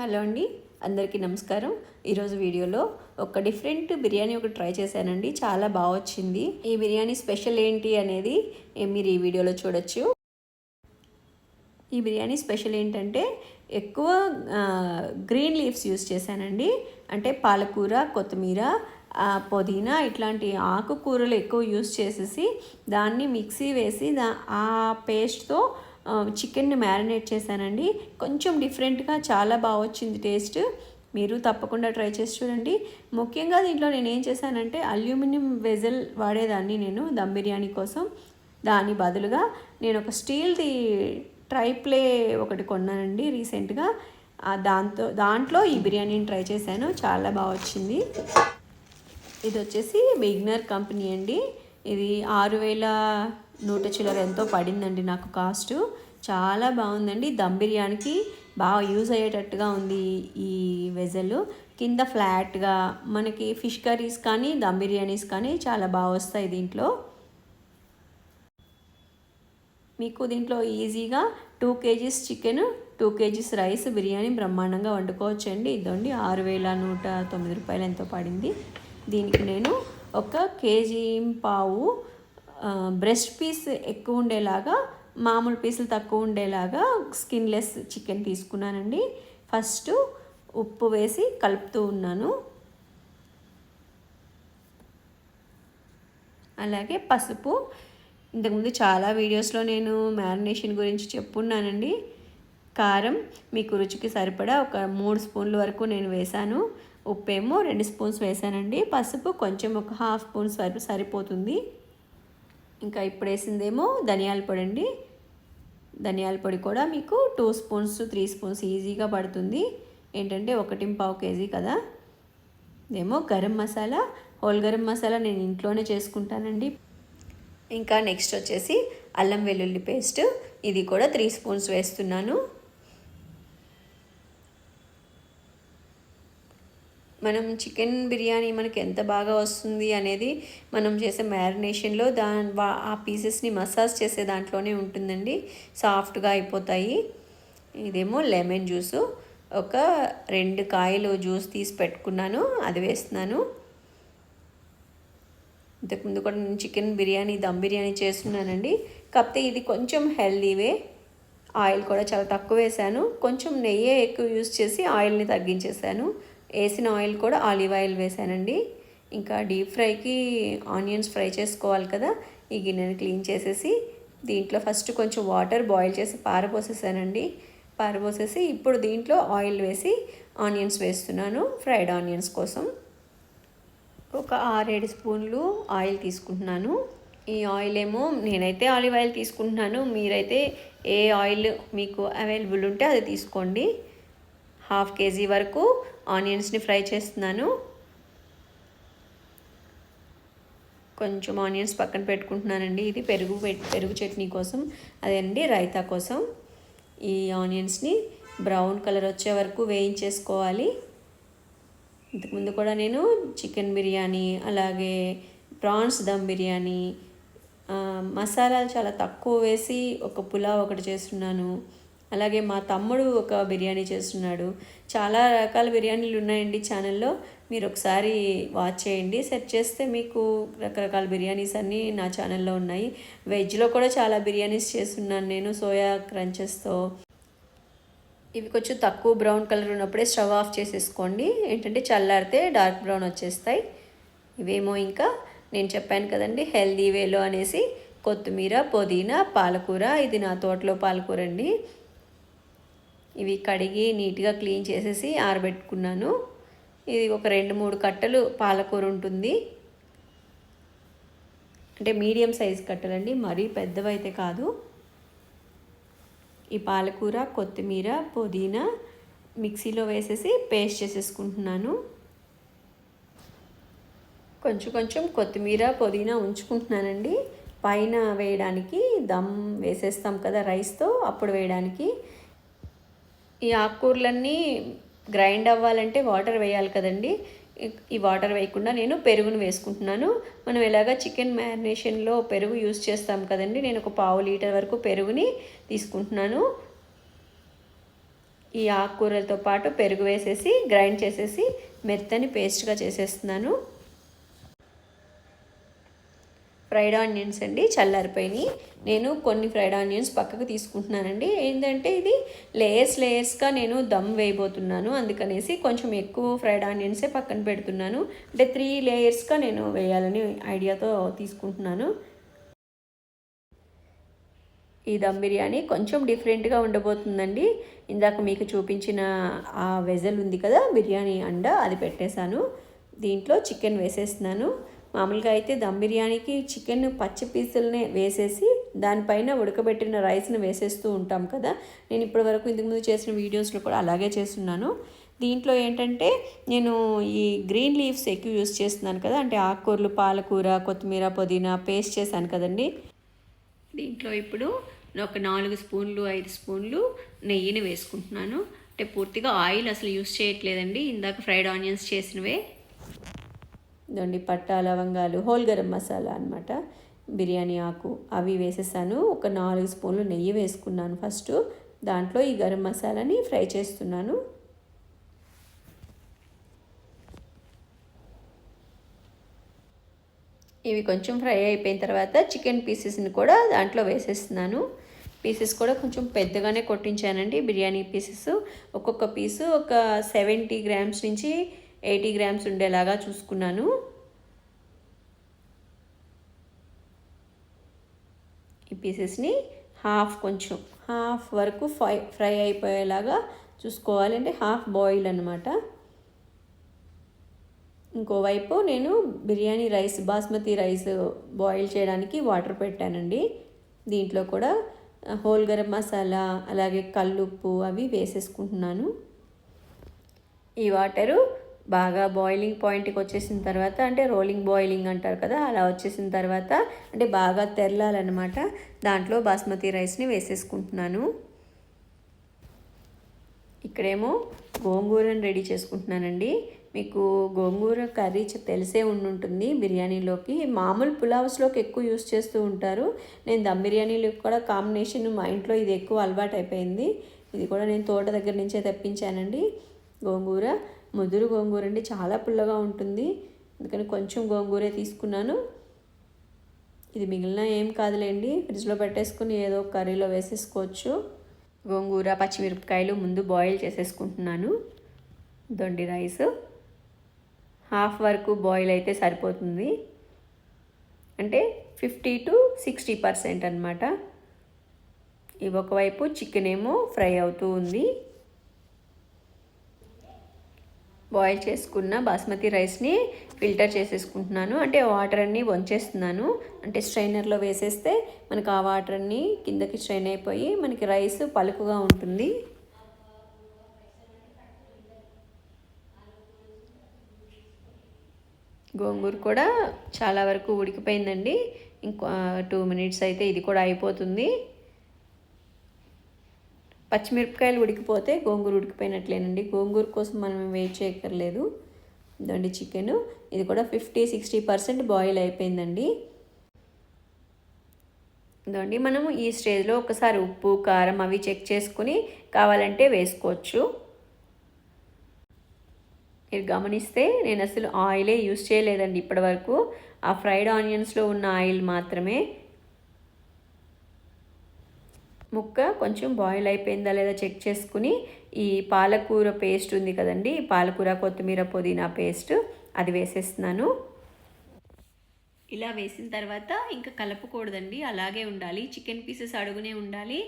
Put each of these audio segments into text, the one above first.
Hello అండి అందరికీ నమస్కారం. ఈరోజు వీడియోలో ఒక డిఫరెంట్ బిర్యానీ ఒకటి ట్రై చేశానండి చాలా బాగా వచ్చింది. ఈ బిర్యానీ స్పెషల్ ఏంటి అనేది మీరు ఈ వీడియోలో చూడొచ్చు. ఈ బిర్యానీ స్పెషల్ ఏంటంటే ఎక్కువ గ్రీన్ లీవ్స్ యూస్ చేశానండి. అంటే పాలకూర కొత్తిమీర పుదీనా ఇట్లాంటి ఆకుకూరలు ఎక్కువ యూస్ చేసేసి దాన్ని మిక్సీ వేసి దా ఆ పేస్ట్తో చికెన్ని మ్యారినేట్ చేశానండి. కొంచెం డిఫరెంట్గా చాలా బాగా వచ్చింది టేస్ట్. మీరు తప్పకుండా ట్రై చేసి చూడండి. ముఖ్యంగా దీంట్లో నేను ఏం చేశానంటే అల్యూమినియం వెజల్ వాడేదాన్ని నేను దమ్ బిర్యానీ కోసం. దాని బదులుగా నేను ఒక స్టీల్ది ట్రై ప్లే ఒకటి కొన్నానండి రీసెంట్గా. దాంతో దాంట్లో ఈ బిర్యానీని ట్రై చేశాను. చాలా బాగా వచ్చింది. ఇది వచ్చేసి బిగ్నర్ కంపెనీ అండి. ఇది ఆరు వేల నూట చిల్లర ఎంతో పడిందండి నాకు కాస్ట్. చాలా బాగుందండి. దమ్ బిర్యానీకి బాగా యూజ్ అయ్యేటట్టుగా ఉంది ఈ వెజల్. కింద ఫ్లాట్గా మనకి ఫిష్ కర్రీస్ కానీ దమ్ బిర్యానీస్ కానీ చాలా బాగా వస్తాయి దీంట్లో. మీకు దీంట్లో ఈజీగా two KGs chicken two KGs rice biryani బ్రహ్మాండంగా వండుకోవచ్చు అండి ఇదండి ఆరు వేల నూట తొమ్మిది రూపాయలు ఎంతో పడింది. దీనికి నేను ఒక కేజీ పావు బ్రెస్ట్ పీస్ ఎక్కువ ఉండేలాగా మామూలు పీసులు తక్కువ ఉండేలాగా స్కిన్లెస్ చికెన్ తీసుకున్నానండి. ఫస్ట్ ఉప్పు వేసి కలుపుతూ ఉన్నాను. అలాగే పసుపు. ఇంతకుముందు చాలా వీడియోస్లో నేను మ్యారినేషన్ గురించి చెప్పున్నానండి. కారం మీకు రుచికి సరిపడా ఒక మూడు స్పూన్ల వరకు నేను వేశాను. ఉప్పేమో రెండు స్పూన్స్ వేసానండి పసుపు కొంచెం ఒక హాఫ్ స్పూన్స్ వరకు సరిపోతుంది. ఇంకా ఇప్పుడు వేసిందేమో ధనియాల పొడి అండి. ధనియాల పొడి కూడా మీకు టూ స్పూన్స్ త్రీ స్పూన్స్ ఈజీగా పడుతుంది. ఏంటంటే ఒకటి పావు కేజీ కదా. ఇదేమో గరం మసాలా. హోల్ గరం మసాలా నేను ఇంట్లోనే చేసుకుంటానండి. ఇంకా నెక్స్ట్ వచ్చేసి అల్లం వెల్లుల్లి పేస్ట్. ఇది కూడా త్రీ స్పూన్స్ వేస్తున్నాను. మనం చికెన్ బిర్యానీ మనకి ఎంత బాగా వస్తుంది అనేది మనం చేసే మ్యారినేషన్లో దా వా- ఆ పీసెస్ని మసాజ్ చేసే దాంట్లోనే ఉంటుందండి. సాఫ్ట్గా అయిపోతాయి. ఇదేమో లెమన్ జ్యూసు. ఒక రెండు కాయలు జ్యూస్ తీసి పెట్టుకున్నాను. అది వేస్తున్నాను. ఇంతకుముందు కూడా నేను చికెన్ బిర్యానీ దమ్ బిర్యానీ చేస్తున్నానండి. కాకపోతే ఇది కొంచెం హెల్దీవే. ఆయిల్ కూడా చాలా తక్కువ వేసాను. కొంచెం నెయ్యి ఎక్కువ యూస్ చేసి ఆయిల్ని తగ్గించేసాను. వేసిన ఆయిల్ కూడా ఆలివ్ ఆయిల్ వేసానండి. ఇంకా డీప్ ఫ్రైకి ఆనియన్స్ ఫ్రై చేసుకోవాలి కదా ఈ గిన్నెని క్లీన్ చేసేసి దీంట్లో ఫస్ట్ కొంచెం వాటర్ బాయిల్ చేసి పారపోసేసానండి పారపోసేసి ఇప్పుడు దీంట్లో ఆయిల్ వేసి ఆనియన్స్ వేస్తున్నాను ఫ్రైడ్ ఆనియన్స్ కోసం. ఒక ఆరేడు స్పూన్లు ఆయిల్ తీసుకుంటున్నాను. ఈ ఆయిల్ ఏమో నేనైతే ఆలివ్ ఆయిల్ తీసుకుంటున్నాను మీరైతే ఏ ఆయిల్ మీకు అవైలబుల్ ఉంటే అది తీసుకోండి. హాఫ్ కేజీ వరకు ఆనియన్స్ని ఫ్రై చేస్తున్నాను. కొంచెం ఆనియన్స్ పక్కన పెట్టుకుంటున్నానండి. ఇది పెరుగు పెట్- పెరుగు చట్నీ కోసం. అదేనండి రైతా కోసం. ఈ ఆనియన్స్ని బ్రౌన్ కలర్ వచ్చే వరకు వేయించేసుకోవాలి. ఇంతకుముందు కూడా నేను చికెన్ బిర్యానీ అలాగే ప్రాన్స్ దమ్ బిర్యానీ మసాలాలు చాలా తక్కువ వేసి ఒక పులావ్ ఒకటి చేస్తున్నాను. అలాగే మా తమ్ముడు ఒక బిర్యానీ చేస్తున్నాడు. చాలా రకాల బిర్యానీలు ఉన్నాయండి ఛానల్లో. మీరు ఒకసారి వాచ్ చేయండి. సెర్చ్ చేస్తే మీకు రకరకాల బిర్యానీస్ అన్నీ నా ఛానల్లో ఉన్నాయి. వెజ్లో కూడా చాలా బిర్యానీస్ చేస్తున్నాను నేను సోయా క్రంచెస్తో. ఇవి కొంచెం తక్కువ బ్రౌన్ కలర్ ఉన్నప్పుడే స్టవ్ ఆఫ్ చేసేసుకోండి. ఏంటంటే చల్లారితే డార్క్ బ్రౌన్ వచ్చేస్తాయి. ఇవేమో ఇంకా నేను చెప్పాను కదండి హెల్దీ వేలో అనేసి కొత్తిమీర పుదీనా పాలకూర. ఇది నా తోటలో పాలకూర అండి. ఇవి కడిగి నీట్గా క్లీన్ చేసేసి ఆరబెట్టుకున్నాను. ఇది ఒక రెండు మూడు కట్టలు పాలకూర ఉంటుంది. అంటే మీడియం సైజ్ కట్టలండి మరీ పెద్దవైతే కాదు. ఈ పాలకూర కొత్తిమీర పుదీనా మిక్సీలో వేసేసి పేస్ట్ చేసేసుకుంటున్నాను. కొంచెం కొంచెం కొత్తిమీర పుదీనా ఉంచుకుంటున్నానండి. పైన వేయడానికి దమ్ వేసేస్తాం కదా రైస్తో అప్పుడు వేయడానికి ఈ ఆకుకూరలన్నీ గ్రైండ్ అవ్వాలంటే వాటర్ వేయాలి కదండి. ఈ- వాటర్ వేయకుండా నేను పెరుగును వేసుకుంటున్నాను. మనం ఎలాగా చికెన్ మ్యారినేషన్లో పెరుగు యూస్ చేస్తాం కదండి. నేను ఒక పావు లీటర్ వరకు పెరుగుని తీసుకుంటున్నాను. ఈ ఆకుకూరలతో పాటు పెరుగు వేసేసి గ్రైండ్ చేసేసి మెత్తని పేస్ట్గా చేసేస్తున్నాను. ఫ్రైడ్ ఆనియన్స్ అండి చల్లారిపోయినాయి. నేను కొన్ని ఫ్రైడ్ ఆనియన్స్ పక్కకు తీసుకుంటున్నానండి. ఏంటంటే ఇది లేయర్స్ లేయర్స్గా నేను దమ్ వేయబోతున్నాను. అందుకనేసి కొంచెం ఎక్కువ ఫ్రైడ్ ఆనియన్సే పక్కన పెడుతున్నాను. అంటే త్రీ లేయర్స్గా నేను వేయాలని ఐడియాతో తీసుకుంటున్నాను. ఈ దమ్ బిర్యానీ కొంచెం డిఫరెంట్గా ఉండబోతుందండి. ఇందాక మీకు చూపించిన ఆ వెజల్ ఉంది కదా బిర్యానీ అండ అది పెట్టేశాను. దీంట్లో చికెన్ వేసేస్తున్నాను. మామూలుగా అయితే దమ్ బిర్యానీకి చికెన్ పచ్చి పీసులనే వేసేసి దానిపైన ఉడకబెట్టిన రైస్ని వేసేస్తూ ఉంటాం కదా. నేను ఇప్పటివరకు ఇంతకుముందు చేసిన వీడియోస్లో కూడా అలాగే చేస్తున్నాను. దీంట్లో ఏంటంటే నేను ఈ గ్రీన్ లీవ్స్ ఎక్కువ యూస్ చేస్తున్నాను కదా. అంటే ఆకుకూరలు పాలకూర కొత్తిమీర పుదీనా పేస్ట్ చేశాను కదండి. దీంట్లో ఇప్పుడు ఒక నాలుగు స్పూన్లు ఐదు స్పూన్లు నెయ్యిని వేసుకుంటున్నాను. అంటే పూర్తిగా ఆయిల్ అసలు యూస్ చేయట్లేదండి. ఇందాక ఫ్రైడ్ ఆనియన్స్ చేసినవే. ఇదండి పట్టా లవంగాలు హోల్ గరం మసాలా అనమాట బిర్యానీ ఆకు అవి వేసేసాను. ఒక నాలుగు స్పూన్లు నెయ్యి వేసుకున్నాను ఫస్ట్. దాంట్లో ఈ గరం మసాలాని ఫ్రై చేస్తున్నాను. ఇవి కొంచెం ఫ్రై అయిపోయిన తర్వాత చికెన్ పీసెస్ని కూడా దాంట్లో వేసేస్తున్నాను. పీసెస్ కూడా కొంచెం పెద్దగానే కొట్టించానండి బిర్యానీ పీసెస్. ఒక్కొక్క పీసు ఒక సెవెంటీ గ్రామ్స్ నుంచి ఎయిటీ గ్రామ్స్ ఉండేలాగా చూసుకున్నాను. ఈ పీసెస్ని హాఫ్ కొంచెం హాఫ్ వరకు ఫ్రై ఫ్రై అయిపోయేలాగా చూసుకోవాలంటే హాఫ్ బాయిల్ అనమాట ఇంకోవైపు నేను biryani rice basmati rice boil చేయడానికి వాటర్ పెట్టానండి. దీంట్లో కూడా హోల్ గరం మసాలా అలాగే కల్లుప్పు అవి వేసేసుకుంటున్నాను. ఈ వాటరు బాగా బాయిలింగ్ పాయింట్కి వచ్చేసిన తర్వాత అంటే రోలింగ్ బాయిలింగ్ అంటారు కదా అలా వచ్చేసిన తర్వాత అంటే బాగా తెరలాలన్నమాట. దాంట్లో బాస్మతి రైస్ని వేసేసుకుంటున్నాను. ఇక్కడేమో గోంగూరని రెడీ చేసుకుంటున్నానండి. మీకు గోంగూర కర్రీ తెలిసే ఉండుంటుంది బిర్యానీలోకి. మామూలు పులావ్స్లోకి ఎక్కువ యూస్ చేస్తూ ఉంటారు. నేను దమ్ బిర్యానీలోకి కూడా కాంబినేషన్ మా ఇంట్లో ఇది ఎక్కువ అలవాటు అయిపోయింది ఇది కూడా నేను తోట దగ్గర నుంచే తెప్పించానండి గోంగూర. ముదురు గోంగూర అండి చాలా పుల్లగా ఉంటుంది. అందుకని కొంచెం గోంగూరే తీసుకున్నాను. ఇది మిగిలిన ఏం కాదులేండి ఫ్రిడ్జ్లో పెట్టేసుకుని ఏదో కర్రీలో వేసేసుకోవచ్చు. గోంగూర పచ్చిమిరపకాయలు ముందు బాయిల్ చేసేసుకుంటున్నాను. దొండి రైస్. హాఫ్ వరకు బాయిల్ అయితే సరిపోతుంది. అంటే ఫిఫ్టీ టు సిక్స్టీ పర్సెంట్ అనమాట ఇవి ఒకవైపు చికెన్ ఏమో ఫ్రై అవుతూ ఉంది. బాయిల్ చేసుకున్న బాస్మతి రైస్ని ఫిల్టర్ చేసేసుకుంటున్నాను. అంటే వాటర్ అన్నీ వంచేస్తున్నాను. అంటే స్ట్రైనర్లో వేసేస్తే మనకు ఆ వాటర్ అన్నీ కిందకి స్ట్రైన్ అయిపోయి మనకి రైస్ పలుకుగా ఉంటుంది. గోంగూర కూడా చాలా వరకు ఉడికిపోయిందండి. ఇంకో టూ మినిట్స్ అయితే ఇది కూడా అయిపోతుంది. పచ్చిమిరపకాయలు ఉడికిపోతే గోంగూర ఉడికిపోయినట్లేనండి. గోంగూర కోసం మనం వెయిట్ చేయక్కర్లేదు. దండి చికెన్. ఇది కూడా ఫిఫ్టీ సిక్స్టీ పర్సెంట్ బాయిల్ అయిపోయిందండి. ఇదండి మనము ఈ స్టేజ్లో ఒకసారి ఉప్పు కారం అవి చెక్ చేసుకుని కావాలంటే వేసుకోవచ్చు. మీరు గమనిస్తే నేను అసలు ఆయిలే యూస్ చేయలేదండి ఇప్పటివరకు. ఆ ఫ్రైడ్ ఆనియన్స్లో ఉన్న ఆయిల్ మాత్రమే. ముక్క కొంచెం బాయిల్ అయిపోయిందా లేదా చెక్ చేసుకుని ఈ పాలకూర పేస్ట్ ఉంది కదండి పాలకూర కొత్తిమీర పుదీనా పేస్ట్ అది వేసేస్తున్నాను. ఇలా వేసిన తర్వాత ఇంకా కలపకూడదండి అలాగే ఉండాలి. చికెన్ పీసెస్ అడుగునే ఉండాలి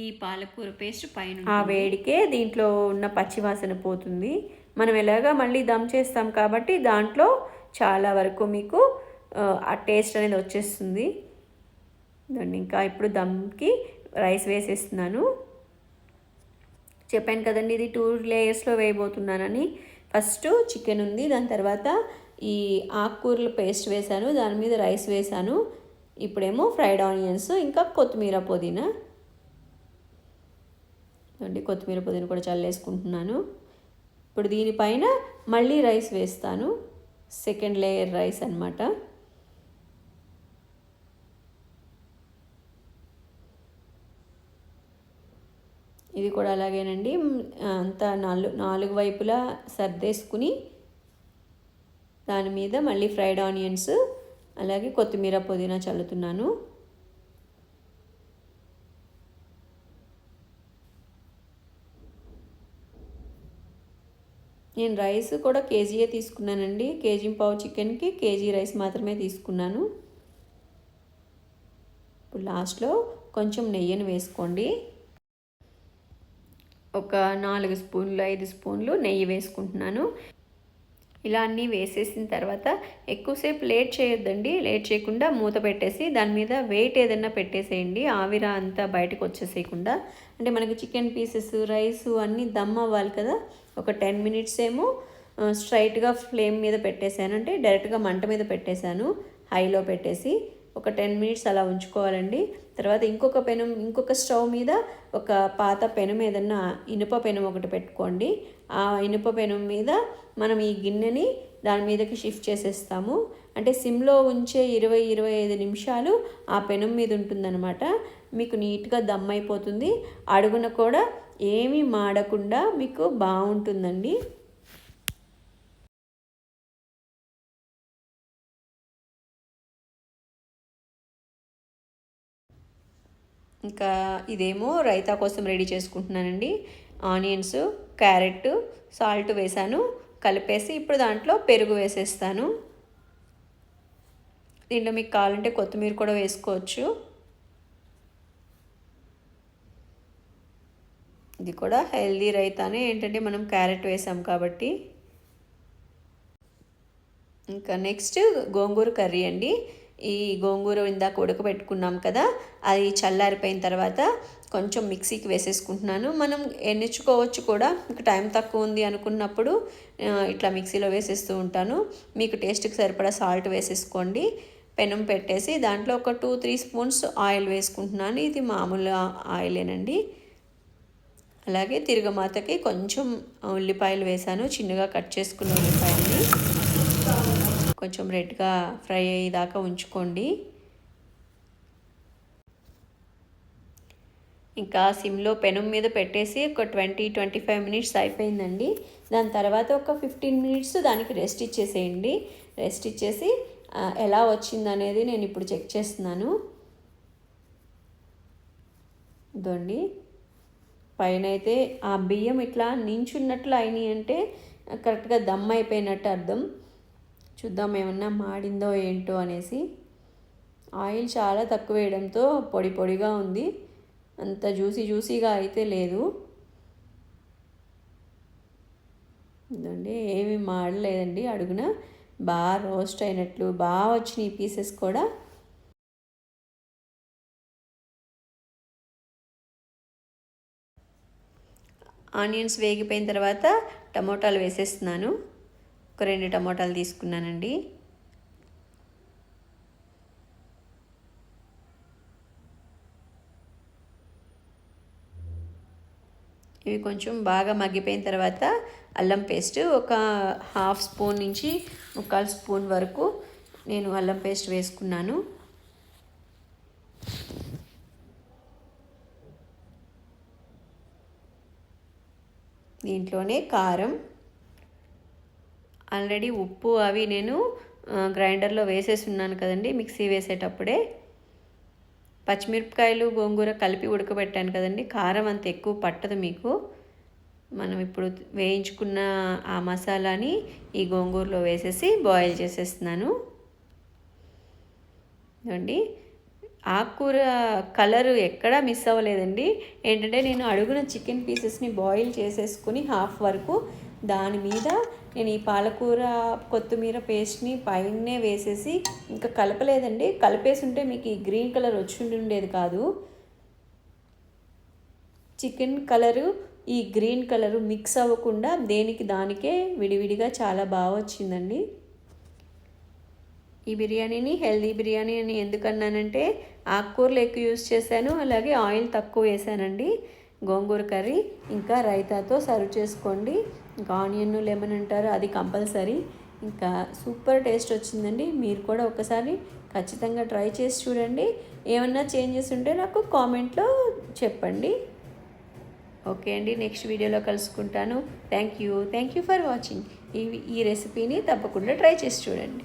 ఈ పాలకూర పేస్ట్ పైన ఆ వేడికే దీంట్లో ఉన్న పచ్చివాసన పోతుంది. మనం ఎలాగా మళ్ళీ దమ్ చేస్తాం కాబట్టి దాంట్లో చాలా వరకు మీకు ఆ టేస్ట్ అనేది వచ్చేస్తుంది. దాన్ని ఇంకా ఇప్పుడు దమ్కి రైస్ వేసేస్తున్నాను. చెప్పాను కదండి ఇది టూ లేయర్స్లో వేయబోతున్నానని. ఫస్ట్ చికెన్ ఉంది దాని తర్వాత ఈ ఆకుకూరల పేస్ట్ వేశాను దాని మీద రైస్ వేశాను. ఇప్పుడేమో ఫ్రైడ్ ఆనియన్స్ ఇంకా కొత్తిమీర పుదీనా. అండి కొత్తిమీర పుదీనా కూడా చల్లేసుకుంటున్నాను. ఇప్పుడు దీనిపైన మళ్ళీ రైస్ వేస్తాను. సెకండ్ లేయర్ రైస్ అనమాట ఇది కూడా అలాగేనండి. అంతా నాలుగు నాలుగు వైపులా సర్దేసుకుని దాని మీద మళ్ళీ ఫ్రైడ్ ఆనియన్స్ అలాగే కొత్తిమీర పుదీనా చల్లుతున్నాను. నేను రైస్ కూడా కేజీయే తీసుకున్నానండి. కేజీ పావు చికెన్కి కేజీ రైస్ మాత్రమే తీసుకున్నాను. ఇప్పుడు లాస్ట్లో కొంచెం నెయ్యిని వేసుకోండి. ఒక నాలుగు స్పూన్లు ఐదు స్పూన్లు నెయ్యి వేసుకుంటున్నాను. ఇలా అన్నీ వేసేసిన తర్వాత ఎక్కువసేపు లేట్ చేయొద్దండి. లేట్ చేయకుండా మూత పెట్టేసి దాని మీద వెయిట్ ఏదైనా పెట్టేసేయండి. ఆవిర అంతా బయటకు వచ్చేసేయకుండా. అంటే మనకి చికెన్ పీసెస్ రైస్ అన్నీ దమ్ అవ్వాలి కదా. ఒక టెన్ మినిట్స్ ఏమో స్ట్రైట్గా ఫ్లేమ్ మీద పెట్టేశాను. అంటే డైరెక్ట్గా మంట మీద పెట్టేశాను. హైలో పెట్టేసి ఒక టెన్ మినిట్స్ అలా ఉంచుకోవాలండి. తర్వాత ఇంకొక పెనం ఇంకొక స్టవ్ మీద ఒక పాత పెనం ఏదన్నా ఇనుప పెనం ఒకటి పెట్టుకోండి. ఆ ఇనుప పెనం మీద మనం ఈ గిన్నెని దాని మీదకి షిఫ్ట్ చేసేస్తాము. అంటే సిమ్లో ఉంచే ఇరవై ఇరవై ఐదు నిమిషాలు ఆ పెనం మీద ఉంటుందన్నమాట. మీకు నీట్గా దమ్ అయిపోతుంది. అడుగున కూడా ఏమీ మాడకుండా మీకు బాగుంటుందండి. ఇంకా ఇదేమో రైతా కోసం రెడీ చేసుకుంటున్నానండి. ఆనియన్స్ క్యారెట్ సాల్ట్ వేసాను కలిపేసి ఇప్పుడు దాంట్లో పెరుగు వేసేస్తాను. దీంట్లో మీకు కావాలంటే కొత్తిమీర కూడా వేసుకోవచ్చు. ఇది కూడా హెల్దీ రైతానే. ఏంటంటే మనం క్యారెట్ వేసాం కాబట్టి. ఇంకా నెక్స్ట్ గోంగూర కర్రీ అండి. ఈ గోంగూర ఇందాక ఉడకబెట్టుకున్నాం కదా అది చల్లారిపోయిన తర్వాత కొంచెం మిక్సీకి వేసేసుకుంటున్నాను. మనం ఎన్నిచ్చుకోవచ్చు కూడా మీకు టైం తక్కువ ఉంది అనుకున్నప్పుడు ఇట్లా మిక్సీలో వేసేస్తూ ఉంటాను. మీకు టేస్ట్కి సరిపడా సాల్ట్ వేసేసుకోండి. పెనం పెట్టేసి దాంట్లో ఒక టూ త్రీ స్పూన్స్ ఆయిల్ వేసుకుంటున్నాను. ఇది మామూలు ఆయిలేనండి. అలాగే తిరగమాతకి కొంచెం ఉల్లిపాయలు వేసాను. చిన్నగా కట్ చేసుకున్న ఉల్లిపాయల్ని. కొంచెం రెడ్గా ఫ్రై అయ్యేదాకా ఉంచుకోండి. ఇంకా సిమ్లో పెనం మీద పెట్టేసి ఒక ట్వంటీ ట్వంటీ ఫైవ్ మినిట్స్ అయిపోయిందండి. దాని తర్వాత ఒక ఫిఫ్టీన్ మినిట్స్ దానికి రెస్ట్ ఇచ్చేసేయండి. రెస్ట్ ఇచ్చేసి ఎలా వచ్చింది అనేది నేను ఇప్పుడు చెక్ చేస్తున్నాను. ఇదండి పైన అయితే ఆ బియ్యం ఇట్లా నించున్నట్లు అయినాయి అంటే కరెక్ట్గా దమ్ అయిపోయినట్టు అర్థం. చూద్దాం ఏమన్నా మాడిందో ఏంటో అనేసి. ఆయిల్ చాలా తక్కువ వేయడంతో పొడి పొడిగా ఉంది. అంత జ్యూసీ జ్యూసీగా అయితే లేదు. ఇదండి ఏమి మాడలేదండి అడుగున. బాగా రోస్ట్ అయినట్లు బాగా వచ్చినాయి పీసెస్ కూడా. ఆనియన్స్ వేగిపోయిన తర్వాత టమోటాలు వేసేస్తున్నాను. ఒక రెండు టమోటాలు తీసుకున్నానండి. ఇవి కొంచెం బాగా మగ్గిపోయిన తర్వాత అల్లం పేస్ట్ ఒక హాఫ్ స్పూన్ నుంచి ముక్కాలు స్పూన్ వరకు నేను అల్లం పేస్ట్ వేసుకున్నాను. దీంట్లోనే కారం ఆల్రెడీ ఉప్పు అవి నేను గ్రైండర్లో వేసేసి ఉన్నాను కదండి మిక్సీ వేసేటప్పుడే. పచ్చిమిరపకాయలు గోంగూర కలిపి ఉడకబెట్టాను కదండి కారం అంత ఎక్కువ పట్టదు మీకు. మనం ఇప్పుడు వేయించుకున్న ఆ మసాలాని ఈ గోంగూరలో వేసేసి బాయిల్ చేసేస్తున్నాను. అండి ఆకుకూర కలర్ ఎక్కడా మిస్ అవ్వలేదండి. ఏంటంటే నేను అడుగున చికెన్ పీసెస్ని బాయిల్ చేసేసుకుని హాఫ్ వరకు దాని మీద నేను ఈ పాలకూర కొత్తిమీర పేస్ట్ని పైనే వేసేసి ఇంకా కలపలేదండి. కలిపేసి ఉంటే మీకు ఈ గ్రీన్ కలర్ వచ్చి ఉండేది కాదు. చికెన్ కలరు ఈ గ్రీన్ కలరు మిక్స్ అవ్వకుండా దేనికి దానికే విడివిడిగా చాలా బాగా వచ్చిందండి. ఈ బిర్యానీని హెల్దీ బిర్యానీ అని ఎందుకన్నానంటే ఆకుకూరలు ఎక్కువ యూస్ చేశాను అలాగే ఆయిల్ తక్కువ వేసానండి గోంగూర కర్రీ ఇంకా రైతాతో సర్వ్ చేసుకోండి. ఇంకా ఆనియన్ లెమన్ అంటారు అది కంపల్సరీ. ఇంకా సూపర్ టేస్ట్ వచ్చిందండి. మీరు కూడా ఒకసారి ఖచ్చితంగా ట్రై చేసి చూడండి. ఏమన్నా చేంజెస్ ఉంటే నాకు కామెంట్లో చెప్పండి. ఓకే అండి నెక్స్ట్ వీడియోలో కలుసుకుంటాను. Thank you. Thank you for watching. ఈ ఈ రెసిపీని తప్పకుండా ట్రై చేసి చూడండి.